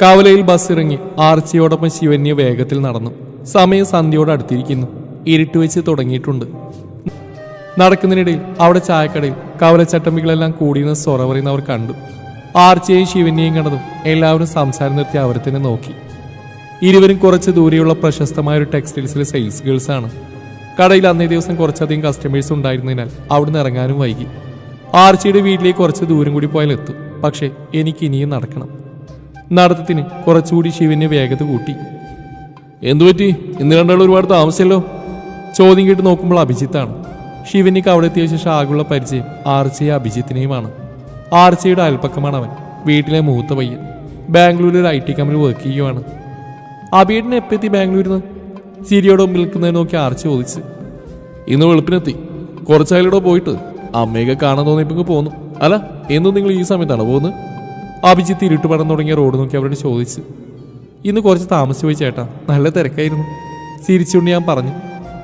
കവലയിൽ ഇറങ്ങി ആർച്ചയോടൊപ്പം ശിവന്യ വേഗത്തിൽ നടന്നു. സമയം സന്ധ്യയോട് അടുത്തിരിക്കുന്നു. ഇരുട്ട് വെച്ച് തുടങ്ങിയിട്ടുണ്ട്. നടക്കുന്നതിനിടയിൽ അവിടെ ചായക്കടയിൽ കവലച്ചട്ടമ്പികളെല്ലാം കൂടിയെന്ന് സ്വറ പറയുന്നവർ കണ്ടു. ആർച്ചയെയും ശിവന്യയും കണ്ടതും എല്ലാവരും സംസാരം നിർത്തി അവരെ തന്നെ നോക്കി. ഇരുവരും കുറച്ച് ദൂരെയുള്ള പ്രശസ്തമായ ഒരു ടെക്സ്റ്റൈൽസിലെ സെയിൽസ് ഗേൾസ് ആണ്. കടയിൽ അന്നേ ദിവസം കുറച്ചധികം കസ്റ്റമേഴ്സ് ഉണ്ടായിരുന്നതിനാൽ അവിടുന്ന് ഇറങ്ങാനും വൈകി. ആർച്ചയുടെ വീട്ടിലേക്ക് കുറച്ച് ദൂരം കൂടി പോയാൽ എത്തും. പക്ഷേ എനിക്ക് ഇനിയും നടക്കണം. നടത്തത്തിന് കുറച്ചുകൂടി ശിവന് വേഗത കൂട്ടി. എന്തുപറ്റി ഇന്ന് രണ്ടാളും ഒരുപാട് താമസിച്ചല്ലോ? ചോദ്യം കേട്ട് നോക്കുമ്പോൾ അഭിജിത്താണ്. ശിവനിക്ക് അവിടെ എത്തിയ ശേഷം ആകുള്ള പരിചയം ആർച്ചയെ അഭിജിത്തിനെയുമാണ്. ആർച്ചയുടെ അയൽപ്പക്കമാണ് അവൻ വീട്ടിലെ മൂത്ത പയ്യൻ. ബാംഗ്ലൂരിൽ ഒരു ഐ ടി കമ്പനി വർക്ക് ചെയ്യുവാണ്. അബിയേട്ടനെ എപ്പെത്തി ബാംഗ്ലൂരിൽ നിന്ന് ചിരിയോടെ മുമ്പിൽ നിൽക്കുന്നതിന് നോക്കി ആർച്ച ചോദിച്ച്. ഇന്ന് വെളുപ്പിനെത്തി. കുറച്ചായാലൂടെ പോയിട്ട്. അമ്മയൊക്കെ കാണാൻ തോന്നിയപ്പോൾ പോന്നു. അല്ല എന്നും നിങ്ങൾ ഈ സമയത്താണ് പോകുന്നത്? അഭിജിത്ത് ഇരുട്ട് പടം തുടങ്ങിയ റോഡ് നോക്കി അവരോട് ചോദിച്ചു. ഇന്ന് കുറച്ച് താമസിച്ചു പോയി ചേട്ടാ? നല്ല തിരക്കായിരുന്നു. ചിരിച്ചുകൊണ്ട് ഞാൻ പറഞ്ഞു.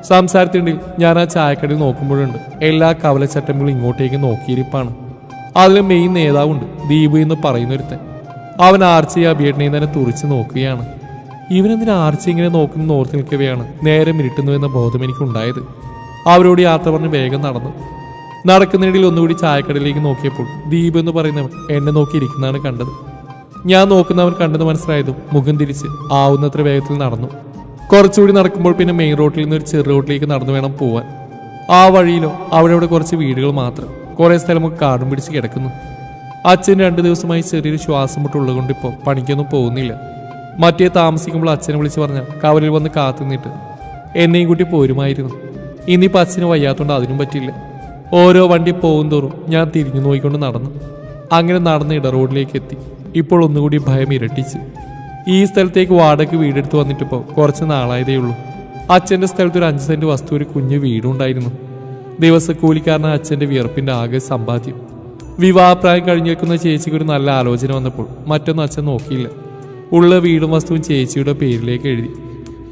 സംസാരത്തിനിടയിൽ ഞാൻ ആ ചായക്കടയിൽ നോക്കുമ്പോഴുണ്ട്. എല്ലാ കവലച്ചട്ടമ്പുകളും ഇങ്ങോട്ടേക്ക് നോക്കിയിരിപ്പാണ്. അതിൽ മെയിൻ നേതാവുണ്ട് ദീപു എന്ന് പറയുന്നൊരുത്തൻ. അവൻ ആർച്ചയെ അഭിയേട്ടനെയും തന്നെ തുറിച്ച് നോക്കുകയാണ്. ഇവനെന്തിനാ ആർച്ച ഇങ്ങനെ നോക്കുന്ന ഓർത്ത് നിൽക്കവെയാണ്? നേരെ മിരുട്ടുന്നുവെന്ന ബോധം എനിക്കുണ്ടായത്. അവരോട് യാത്ര പറഞ്ഞ് വേഗം നടന്നു. നടക്കുന്നതിനിടയിൽ ഒന്നുകൂടി ചായക്കടയിലേക്ക് നോക്കിയപ്പോൾ ദീപ് എന്ന് പറയുന്നവൻ എന്നെ നോക്കിയിരിക്കുന്നതാണ് കണ്ടത്. ഞാൻ നോക്കുന്നവൻ കണ്ടെന്ന് മനസ്സിലായതും മുഖം തിരിച്ച് ആവുന്നത്ര വേഗത്തിൽ നടന്നു. കുറച്ചുകൂടി നടക്കുമ്പോൾ പിന്നെ മെയിൻ റോഡിൽ നിന്ന് ഒരു ചെറു റോഡിലേക്ക് നടന്നു വേണം പോവാൻ. ആ വഴിയിലോ അവിടെ അവിടെ കുറച്ച് വീടുകൾ മാത്രം. കുറേ സ്ഥലമൊക്കെ കാടും പിടിച്ച് കിടക്കുന്നു. അച്ഛൻ രണ്ടു ദിവസമായി ചെറിയൊരു ശ്വാസം മുട്ടുള്ളത് കൊണ്ട് ഇപ്പോൾ പണിക്കൊന്നും പോകുന്നില്ല. മറ്റേ താമസിക്കുമ്പോൾ അച്ഛനെ വിളിച്ച് പറഞ്ഞാൽ കവലിൽ വന്ന് കാത്തു നിന്നിട്ട് എന്നെയും കൂട്ടി പോരുമായിരുന്നു. ഇനിയിപ്പോൾ അച്ഛന് വയ്യാത്തോണ്ട് അതിനും പറ്റില്ല ഓരോ വണ്ടി പോകും തോറും ഞാൻ തിരിഞ്ഞു നോക്കിക്കൊണ്ട് നടന്നു. അങ്ങനെ നടന്ന് ഇട റോഡിലേക്ക് എത്തി. ഇപ്പോൾ ഒന്നുകൂടി ഭയം ഇരട്ടിച്ച്. ഈ സ്ഥലത്തേക്ക് വാടകയ്ക്ക് വീടെടുത്ത് വന്നിട്ടിപ്പോൾ കുറച്ച് നാളായതേ ഉള്ളൂ. അച്ഛന്റെ സ്ഥലത്ത് ഒരു അഞ്ച് സെന്റ് വസ്തു ഒരു കുഞ്ഞ് വീടുണ്ടായിരുന്നു. ദിവസക്കൂലിക്കാരനായ അച്ഛന്റെ വിയർപ്പിന്റെ ആകെ സമ്പാദ്യം. വിവാഹപ്രായം കഴിഞ്ഞേക്കുന്ന ചേച്ചിക്ക് ഒരു നല്ല ആലോചന വന്നപ്പോൾ മറ്റൊന്നും അച്ഛൻ നോക്കിയില്ല. ഉള്ള വീടും വസ്തുവും ചേച്ചിയുടെ പേരിലേക്ക് എഴുതി.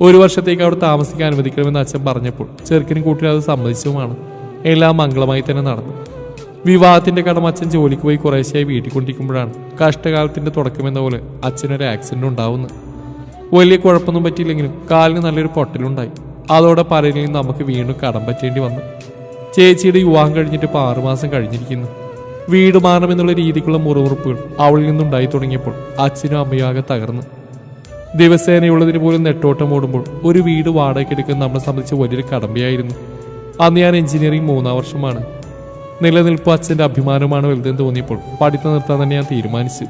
ഒരു വർഷത്തേക്ക് അവിടെ താമസിക്കാൻ അനുവദിക്കണമെന്ന് അച്ഛൻ പറഞ്ഞപ്പോൾ ചെറുക്കനും കൂട്ടിനും അത് സമ്മതിച്ചുമാണ് എല്ലാം മംഗളമായി തന്നെ നടന്നു. വിവാഹത്തിന്റെ കടം അച്ഛൻ ജോലിക്ക് പോയി കുറേശ്ശായി വീട്ടിൽ കൊണ്ടിരിക്കുമ്പോഴാണ് കഷ്ടകാലത്തിന്റെ തുടക്കമെന്ന പോലെ അച്ഛനൊരു ആക്സിഡന്റ് ഉണ്ടാവുന്നത് വലിയ കുഴപ്പമൊന്നും പറ്റിയില്ലെങ്കിലും കാലിന് നല്ലൊരു പൊട്ടലുണ്ടായി. അതോടെ നിന്ന് നമുക്ക് വീണ്ടും കടം പറ്റേണ്ടി വന്നു. ചേച്ചിയുടെ വിവാഹം കഴിഞ്ഞിട്ട് ഇപ്പോൾ ആറുമാസം കഴിഞ്ഞിരിക്കുന്നു. വീട് മാറണമെന്നുള്ള രീതിക്കുള്ള മുറിവുറുപ്പുകൾ അവളിൽ നിന്നുണ്ടായി തുടങ്ങിയപ്പോൾ അച്ഛനും അമ്മയും ആകെ തകർന്നു. ദിവസേനയുള്ളതിന് പോലും നെട്ടോട്ടം ഓടുമ്പോൾ ഒരു വീട് വാടകയ്ക്കെടുക്കുന്ന നമ്മളെ സംബന്ധിച്ച് വലിയൊരു കടമ്പയായിരുന്നു. അന്ന് ഞാൻ എഞ്ചിനീയറിംഗ് മൂന്നാം വർഷമാണ് നിലനിൽപ്പ് അച്ഛന്റെ അഭിമാനമാണ് വലുതെന്ന് തോന്നിയപ്പോൾ പഠിത്തം നിർത്താൻ തന്നെ ഞാൻ തീരുമാനിച്ചു.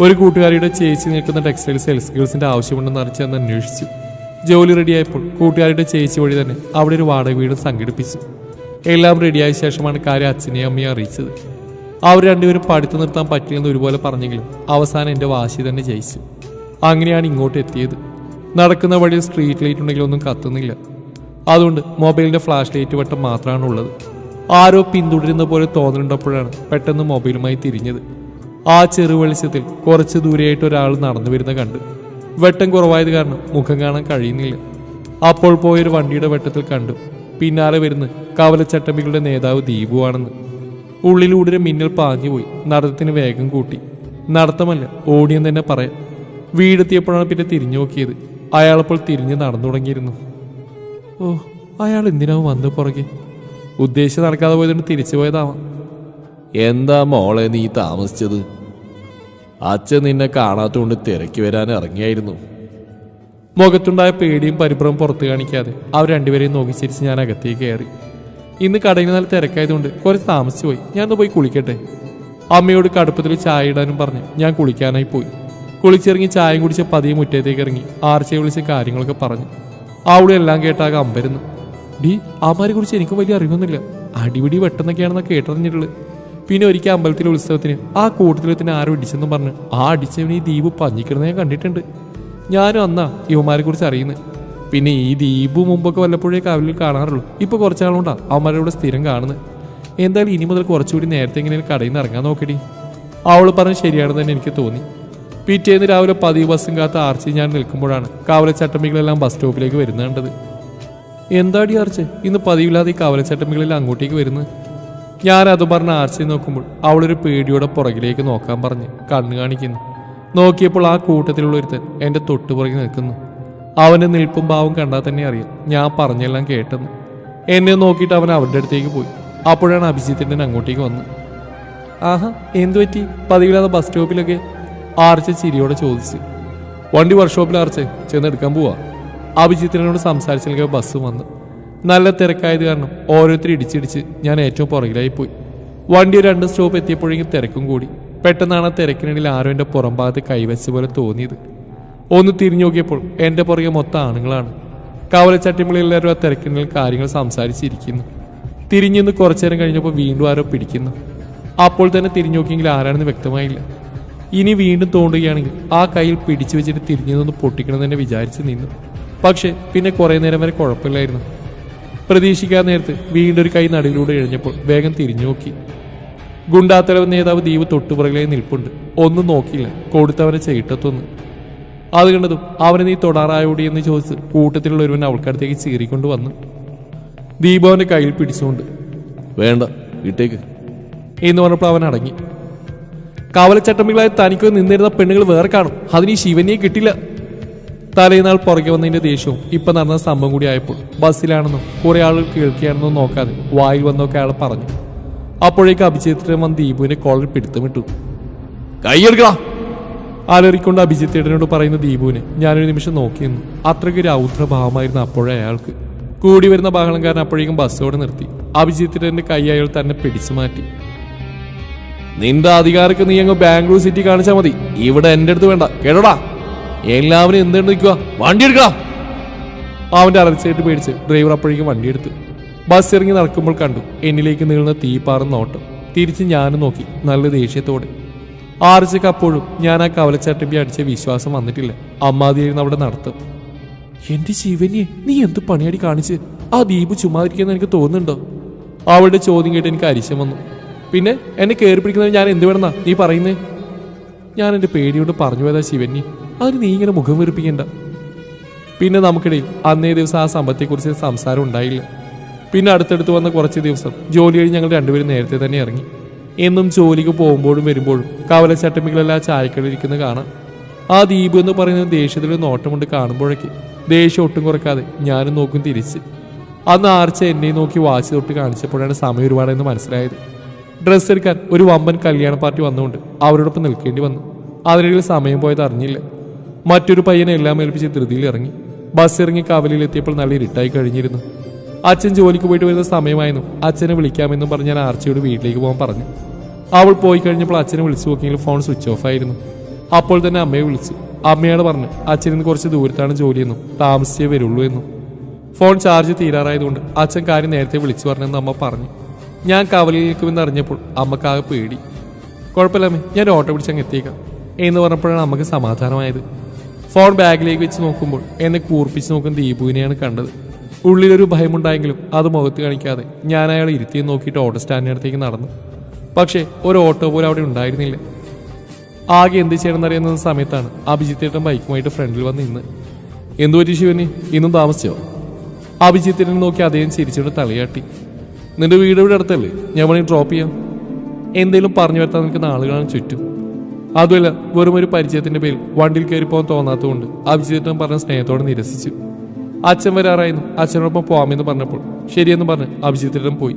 ഒരു കൂട്ടുകാരിയുടെ ചേച്ചി നിൽക്കുന്ന ടെക്സ്റ്റൈൽ സെയിൽസ് ഗേൾസിന്റെ ആവശ്യമുണ്ടെന്ന് അറിയിച്ച് അന്ന് അന്വേഷിച്ചു. ജോലി റെഡിയായപ്പോൾ കൂട്ടുകാരുടെ ചേച്ചി വഴി തന്നെ അവിടെ ഒരു വാടക വീട് സംഘടിപ്പിച്ചു. എല്ലാം റെഡിയായ ശേഷമാണ് കാര്യം അച്ഛനെയും അമ്മയെ അറിയിച്ചത്. അവർ രണ്ടുപേരും പഠിത്തം നിർത്താൻ പറ്റില്ലെന്ന് ഒരുപോലെ പറഞ്ഞെങ്കിലും അവസാനം എന്റെ വാശി തന്നെ ജയിച്ചു. അങ്ങനെയാണ് ഇങ്ങോട്ട് എത്തിയത്. നടക്കുന്ന വഴിയിൽ സ്ട്രീറ്റ് ലൈറ്റ് ഉണ്ടെങ്കിലൊന്നും കത്തുന്നില്ല. അതുകൊണ്ട് മൊബൈലിന്റെ ഫ്ലാഷ് ലൈറ്റ് വട്ടം മാത്രമാണ് ഉള്ളത് ആരോ പിന്തുടരുന്ന പോലെ തോന്നലുണ്ടപ്പോഴാണ് പെട്ടെന്ന് മൊബൈലുമായി തിരിഞ്ഞത്. ആ ചെറു വെളിച്ചത്തിൽ കുറച്ച് ദൂരെയായിട്ട് ഒരാൾ നടന്നു വരുന്ന കണ്ട് വെട്ടം കുറവായത് കാരണം മുഖം കാണാൻ കഴിയുന്നില്ല. അപ്പോൾ പോയൊരു വണ്ടിയുടെ വെട്ടത്തിൽ കണ്ടു. പിന്നാലെ വരുന്ന കവലച്ചട്ടമ്പികളുടെ നേതാവ് ദീപുവാണെന്ന് ഉള്ളിലൂടെ മിന്നൽ പാഞ്ഞുപോയി നടത്തത്തിന് വേഗം കൂട്ടി. നടത്തമല്ല ഓടിയെന്ന് തന്നെ പറയാം. വീടെത്തിയപ്പോഴാണ് പിന്നെ തിരിഞ്ഞു നോക്കിയത്. അയാളപ്പോൾ തിരിഞ്ഞ് നടന്നു തുടങ്ങിയിരുന്നു ഓ അയാൾ എന്തിനാവും വന്ന് പുറകെ? ഉദ്ദേശിച്ച് നടക്കാതെ പോയതുകൊണ്ട് തിരിച്ചു പോയതാവാം. എന്താ മോളെ നീ താമസിച്ചത്? അച്ഛൻ നിന്നെ കാണാത്തതുകൊണ്ട് തിരക്കി വരാൻ ഇറങ്ങിയായിരുന്നു. മുഖത്തുണ്ടായ പേടിയും പരിഭ്രമം പുറത്തു കാണിക്കാതെ അവർ രണ്ടുപേരെയും നോക്കി ചിരിച്ച് ഞാൻ അകത്തേക്ക് കയറി. ഇന്ന് കടയിൽ നല്ല തിരക്കായതുകൊണ്ട് കുറച്ച് താമസിച്ചു പോയി. ഞാൻ ഒന്ന് പോയി കുളിക്കട്ടെ? അമ്മയോട് കടുപ്പത്തിൽ ചായ ഇടാനും പറഞ്ഞ് ഞാൻ കുളിക്കാനായി പോയി. കുളിച്ചിറങ്ങി ചായയും കുടിച്ച് പതിയെ മുറ്റത്തേക്ക് ഇറങ്ങി ആർച്ചയെ വിളിച്ച് കാര്യങ്ങളൊക്കെ പറഞ്ഞു. അവിടെ എല്ലാം കേട്ടാകെ അമ്പരുന്നു. ഡി ആമാരെ കുറിച്ച് എനിക്ക് വലിയ അറിവൊന്നുമില്ല. അടിപിടി വെട്ടെന്നൊക്കെയാണെന്ന് കേട്ടറിഞ്ഞിട്ടുള്ളത്. പിന്നെ ഒരിക്കൽ അമ്പലത്തിലെ ഉത്സവത്തിന് ആ കൂട്ടത്തിലത്തിന് ആരും ഇടിച്ചെന്നും പറഞ്ഞ് ആ അടിച്ചവന് ഈ ദ്വീപ് പഞ്ഞിക്കിടുന്ന ഞാൻ കണ്ടിട്ടുണ്ട്. ഞാനും അന്നാ ഇവന്മാരെ കുറിച്ച് അറിയുന്നത്. പിന്നെ ഈ ദ്വീപ് മുമ്പൊക്കെ വല്ലപ്പോഴേ കാവിലിൽ കാണാറുള്ളൂ. ഇപ്പൊ കുറച്ചാളുകൊണ്ടാണ് അവന്മാരുടെ സ്ഥിരം കാണുന്നത്. എന്തായാലും ഇനി മുതൽ കുറച്ചുകൂടി നേരത്തെ ഇങ്ങനെ കടയിൽ നിന്ന് ഇറങ്ങാൻ നോക്കടി അവൾ പറഞ്ഞ് ശരിയാണെന്ന് തന്നെ എനിക്ക് തോന്നി. പിറ്റേന്ന് രാവിലെ പതിവ് ബസ്സും കാത്ത് ആർച്ചി ഞാൻ നിൽക്കുമ്പോഴാണ് കാവലച്ചട്ടമ്പികളെല്ലാം ബസ് സ്റ്റോപ്പിലേക്ക് വരുന്ന കണ്ടത്. എന്താടി ആർച്ച്? ഇന്ന് പതിവില്ലാതെ ഈ ചട്ടമികളിൽ അങ്ങോട്ടേക്ക് വരുന്നത്? ഞാൻ അത് പറഞ്ഞ ആർച്ചി നോക്കുമ്പോൾ അവളൊരു പേടിയോടെ പുറകിലേക്ക് നോക്കാൻ പറഞ്ഞ് കണ്ണു കാണിക്കുന്നു. നോക്കിയപ്പോൾ ആ കൂട്ടത്തിലുള്ള ഒരുത്തൻ എന്റെ തൊട്ടുപുറകെ നിൽക്കുന്നു. അവന്റെ നിൽപ്പും ഭാവം കണ്ടാൽ തന്നെ അറിയാം ഞാൻ പറഞ്ഞെല്ലാം കേട്ടെന്ന്. എന്നെ നോക്കിയിട്ട് അവൻ അവരുടെ അടുത്തേക്ക് പോയി. അപ്പോഴാണ് അഭിജിത്തിന്റെ അങ്ങോട്ടേക്ക് വന്നത്. ആഹാ എന്തു പറ്റി? പതിവില്ലാതെ ബസ് സ്റ്റോപ്പിലൊക്കെ ആർച്ച ചിരിയോടെ ചോദിച്ചു. വണ്ടി വർക്ക്ഷോപ്പിൽ ആർച്ച് ചെന്ന് എടുക്കാൻ പോവാ. അഭിജിത്തിനോട് സംസാരിച്ചില്ലെങ്കിൽ ബസ് വന്നു. നല്ല തിരക്കായത് കാരണം ഓരോരുത്തർ ഇടിച്ചിടിച്ച് ഞാൻ ഏറ്റവും പുറകിലായി പോയി വണ്ടി രണ്ട് സ്റ്റോപ്പ് എത്തിയപ്പോഴേക്കും തിരക്കും കൂടി. പെട്ടെന്നാണ് ആ തിരക്കിനിടയിൽ ആരോ എന്റെ പുറം ഭാഗത്ത് കൈവച്ച പോലെ തോന്നിയത്. ഒന്ന് തിരിഞ്ഞു നോക്കിയപ്പോൾ എന്റെ പുറകെ മൊത്തം ആണുങ്ങളാണ്. കവലച്ചട്ടിമുള്ളിൽ എല്ലാവരും ആ തിരക്കിനിടയിൽ കാര്യങ്ങൾ സംസാരിച്ചിരിക്കുന്നു. തിരിഞ്ഞു നിന്ന് കുറച്ചു നേരം കഴിഞ്ഞപ്പോൾ വീണ്ടും ആരോ പിടിക്കുന്നു. അപ്പോൾ തന്നെ തിരിഞ്ഞു നോക്കിയെങ്കിൽ ആരാണെന്ന് വ്യക്തമായില്ല. ഇനി വീണ്ടും തോണ്ടുകയാണെങ്കിൽ ആ കയ്യിൽ പിടിച്ചു വെച്ചിട്ട് തിരിഞ്ഞു നിന്ന് പൊട്ടിക്കണം തന്നെ വിചാരിച്ച് നിന്നു. പക്ഷെ പിന്നെ കുറേ നേരം വരെ കുഴപ്പമില്ലായിരുന്നു. പ്രതീക്ഷിക്കാൻ നേരത്ത് വീണ്ടും ഒരു കൈ നടുവിലൂടെ എഴിഞ്ഞപ്പോൾ വേഗം തിരിഞ്ഞു നോക്കി. ഗുണ്ടാത്തലവൻ നേതാവ് ദീപ് തൊട്ടുപുറകിലായി നിൽപ്പുണ്ട്. ഒന്നും നോക്കിയില്ല. കൊടുത്തവനെ ചെയ്യിട്ടത്തൊന്ന് അത് കണ്ടതും അവനെ നീ തൊടാറായോടി എന്ന് ചോദിച്ച് കൂട്ടത്തിലുള്ള ഒരുവൻ അവൾക്കടുത്തേക്ക് ചീറിക്കൊണ്ട് വന്നു ദീപു അവന്റെ കയ്യിൽ പിടിച്ചുകൊണ്ട് വേണ്ട വിട്ടേക്ക് എന്ന് പറഞ്ഞപ്പോൾ അവൻ അടങ്ങി. കവലച്ചട്ടമ്പികളായി തനിക്ക് നിന്നിരുന്ന പെണ്ണുങ്ങൾ വേറെ കാണും. അതിന് ഈ ശിവനെ കിട്ടില്ല. തലേനാൾ പുറകെ വന്നതിന്റെ ദേഷ്യവും ഇപ്പൊ നടന്ന സംഭവം കൂടി ആയപ്പോൾ ബസ്സിലാണെന്നും കുറെ ആളുകൾ കേൾക്കുകയാണെന്നും നോക്കാതെ വായിൽ വന്നൊക്കെ അയാൾ പറഞ്ഞു. അപ്പോഴേക്ക് അഭിജിത്തിനെ വന്ന് ദീപുവിനെ കോളർ പിടുത്തമിട്ടു. കൈയെടുക്കണം അലറിക്കൊണ്ട് അഭിജിത്തേട്ടനോട് പറയുന്ന ദീപുവിനെ ഞാനൊരു നിമിഷം നോക്കി നിന്നു അത്രയ്ക്ക് രൗദ്രഭാവമായിരുന്നു അപ്പോഴേ അയാൾക്ക്. കൂടി വരുന്ന ബഹളം കാരണം അപ്പോഴേക്കും ബസ്സോടെ നിർത്തി. അഭിജിത്തിന്റെ കൈ അയാൾ തന്നെ പിടിച്ചു മാറ്റി. നിന്റെ അധികാരക്ക് നീ അങ്ങ് ബാംഗ്ലൂർ സിറ്റി കാണിച്ചാൽ മതി. ഇവിടെ എന്റെ അടുത്ത് വേണ്ട. കേടാ എല്ലാവരും എന്തുകൊണ്ട് നിൽക്കുക വണ്ടി എടുക്ക അവന്റെ അലർച്ചയായിട്ട് പേടിച്ച് ഡ്രൈവർ അപ്പോഴേക്കും വണ്ടി എടുത്തു ബസ് ഇറങ്ങി നടക്കുമ്പോൾ കണ്ടു. എന്നിലേക്ക് നീളുന്ന തീപ്പാറുന്ന ഓട്ടം തിരിച്ച് ഞാനും നോക്കി. നല്ല ദേഷ്യത്തോടെ. ആർച്ചയ്ക്ക് അപ്പോഴും ഞാൻ ആ കവലച്ചട്ടമ്പി അടിച്ച വിശ്വാസം വന്നിട്ടില്ല. അമ്മാതിയായിരുന്നു അവിടെ നടത്തും. എന്റെ ശിവനെ നീ എന്ത് പണിയാടി കാണിച്ച്? ആ ദീപ് ചുമ്മാതിരിക്കുന്ന എനിക്ക് തോന്നുന്നുണ്ടോ? അവളുടെ ചോദ്യം കേട്ട് എനിക്ക് അരിശം വന്നു. പിന്നെ എന്നെ കയറി പിടിക്കുന്നത് ഞാൻ എന്ത് വേണമെന്നാ നീ പറയുന്നേ? ഞാൻ എന്റെ പേടിയോട് പറഞ്ഞു പോയതാ ശിവന്നി. അതിന് നീ ഇങ്ങനെ മുഖം വെറുപ്പിക്കണ്ട. പിന്നെ നമുക്കിടയിൽ അന്നേ ദിവസം ആ സമ്പത്തെക്കുറിച്ച് സംസാരം ഉണ്ടായില്ല. പിന്നെ അടുത്തടുത്ത് വന്ന കുറച്ച് ദിവസം ജോലി കഴിഞ്ഞ് ഞങ്ങൾ രണ്ടുപേരും നേരത്തെ തന്നെ ഇറങ്ങി. എന്നും ജോലിക്ക് പോകുമ്പോഴും വരുമ്പോഴും കവലച്ചട്ടമ്പികളെല്ലാം ചായക്കടയിൽ ഇരിക്കുന്നത് കാണാം. ആ ദ്വീപ് എന്ന് പറയുന്ന ദേഷ്യത്തിൽ നോട്ടമുണ്ട് കാണുമ്പോഴേക്ക്. ദേഷ്യം ഒട്ടും കുറക്കാതെ ഞാനും നോക്കും തിരിച്ച്. അന്ന് ആർച്ച എന്നെ നോക്കി വാച്ച് തൊട്ട് കാണിച്ചപ്പോഴാണ് സമയം ഒരുപാടെന്ന് മനസ്സിലായത്. ഡ്രസ്സ് എടുക്കാൻ ഒരു വമ്പൻ കല്യാണ പാർട്ടി വന്നുകൊണ്ട് അവരോടൊപ്പം നിൽക്കേണ്ടി വന്നു. അതിനിടയിൽ സമയം പോയത് അറിഞ്ഞില്ല. മറ്റൊരു പയ്യനെ എല്ലാം ഏൽപ്പിച്ച് ധൃതിയിൽ ഇറങ്ങി. ബസ് ഇറങ്ങി കവലയിൽ എത്തിയപ്പോൾ നല്ല ഇരുട്ടായി കഴിഞ്ഞിരുന്നു. അച്ഛൻ ജോലിക്ക് പോയിട്ട് വരുന്ന സമയമായിരുന്നു. അച്ഛനെ വിളിക്കാമെന്നും പറഞ്ഞ് ഞാൻ ആർച്ചയോട് വീട്ടിലേക്ക് പോകാൻ പറഞ്ഞു. അവൾ പോയി കഴിഞ്ഞപ്പോൾ അച്ഛനെ വിളിച്ചു നോക്കിയെങ്കിൽ ഫോൺ സ്വിച്ച് ഓഫ് ആയിരുന്നു. അപ്പോൾ തന്നെ അമ്മയെ വിളിച്ചു. അമ്മയോട് പറഞ്ഞു അച്ഛനിന്ന് കുറച്ച് ദൂരത്താണ് ജോലിയെന്നും താമസിച്ചേ വരുള്ളൂ എന്നും. ഫോൺ ചാർജ് തീരാറായതുകൊണ്ട് അച്ഛൻ കാര്യം നേരത്തെ വിളിച്ചു പറഞ്ഞെന്ന് അമ്മ പറഞ്ഞു. ഞാൻ കവലയിൽ നിൽക്കുമെന്ന് അറിഞ്ഞപ്പോൾ അമ്മക്കാകെ പേടി. കുഴപ്പമില്ലമ്മേ ഞാൻ ഓട്ടോ പിടിച്ചങ്ങ് എത്തിയേക്കാം എന്ന് പറഞ്ഞപ്പോഴാണ് അമ്മയ്ക്ക് സമാധാനമായത്. ഫോൺ ബാഗിലേക്ക് വെച്ച് നോക്കുമ്പോൾ എന്നെ കൂർപ്പിച്ച് നോക്കുന്ന ദീപുവിനെയാണ് കണ്ടത്. ഉള്ളിലൊരു ഭയമുണ്ടായെങ്കിലും അത് മുഖത്ത് കാണിക്കാതെ ഞാൻ അയാളെ ഇരുത്തി നോക്കിയിട്ട് ഓട്ടോ സ്റ്റാൻഡിനടുത്തേക്ക് നടന്നു. പക്ഷേ ഒരു ഓട്ടോ പോലും അവിടെ ഉണ്ടായിരുന്നില്ല. ആകെ എന്ത് ചെയ്യണമെന്ന് അറിയുന്ന സമയത്താണ് അഭിജിത്തേട്ടൻ ബൈക്കുമായിട്ട് ഫ്രണ്ടിൽ വന്ന് ഇന്ന് എന്തു പറ്റി ശിവന്? ഇന്നും താമസിച്ചോ? അഭിജിത്തേട്ടനെ നോക്കി അദ്ദേഹം ചിരിച്ചുകൊണ്ട് തലയാട്ടി. നിന്റെ വീട് ഇവിടെ അടുത്തല്ലേ? ഞാൻ വേണമെങ്കിൽ ഡ്രോപ്പ് ചെയ്യാം. എന്തെങ്കിലും പറഞ്ഞു വരുത്താൻ നിൽക്കുന്ന ആളുകളാണ് ചുറ്റും. അതുമല്ല വെറും ഒരു പരിചയത്തിന്റെ പേരിൽ വണ്ടിയിൽ കയറി പോകാൻ തോന്നാത്തതുകൊണ്ട് അഭിജിത്തേട്ടൻ പറഞ്ഞ സ്നേഹത്തോടെ നിരസിച്ചു. അച്ഛൻ വരാറായിരുന്നു. അച്ഛനോടൊപ്പം പോവാമെന്ന് പറഞ്ഞപ്പോൾ ശരിയെന്ന് പറഞ്ഞ് അഭിജിത്തിനും പോയി.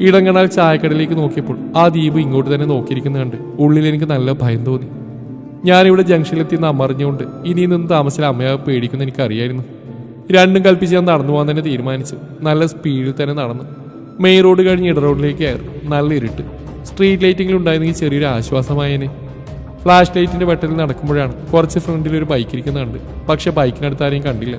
ഇടങ്ങണാൽ ചായക്കടയിലേക്ക് നോക്കിയപ്പോൾ ആ ദ്വീപ് ഇങ്ങോട്ട് തന്നെ നോക്കിയിരിക്കുന്ന കണ്ട് ഉള്ളിൽ എനിക്ക് നല്ല ഭയം തോന്നി. ഞാനിവിടെ ജംഗ്ഷനിലെത്തി നിന്ന് അമറിഞ്ഞുകൊണ്ട് ഇനി നിന്ന് താമസിച്ച അമ്മയെ പേടിക്കുന്ന എനിക്കറിയായിരുന്നു. രണ്ടും കൽപ്പിച്ച് ഞാൻ നടന്നു പോകാൻ തന്നെ തീരുമാനിച്ചു. നല്ല സ്പീഡിൽ തന്നെ നടന്നു. മെയിൻ റോഡ് കഴിഞ്ഞ് ഇട റോഡിലേക്ക് ആയിരുന്നു. നല്ല ഇരുട്ട്. സ്ട്രീറ്റ് ലൈറ്റിംഗിൽ ഉണ്ടായിരുന്നെങ്കിൽ ചെറിയൊരു ആശ്വാസമായേനെ. ഫ്ലാഷ് ലൈറ്റിന്റെ വെട്ടലിൽ നടക്കുമ്പോഴാണ് കുറച്ച് ഫ്രണ്ടിൽ ഒരു ബൈക്ക് ഇരിക്കുന്നുണ്ട്. പക്ഷെ ബൈക്കിനടുത്ത് ആരെയും കണ്ടില്ല.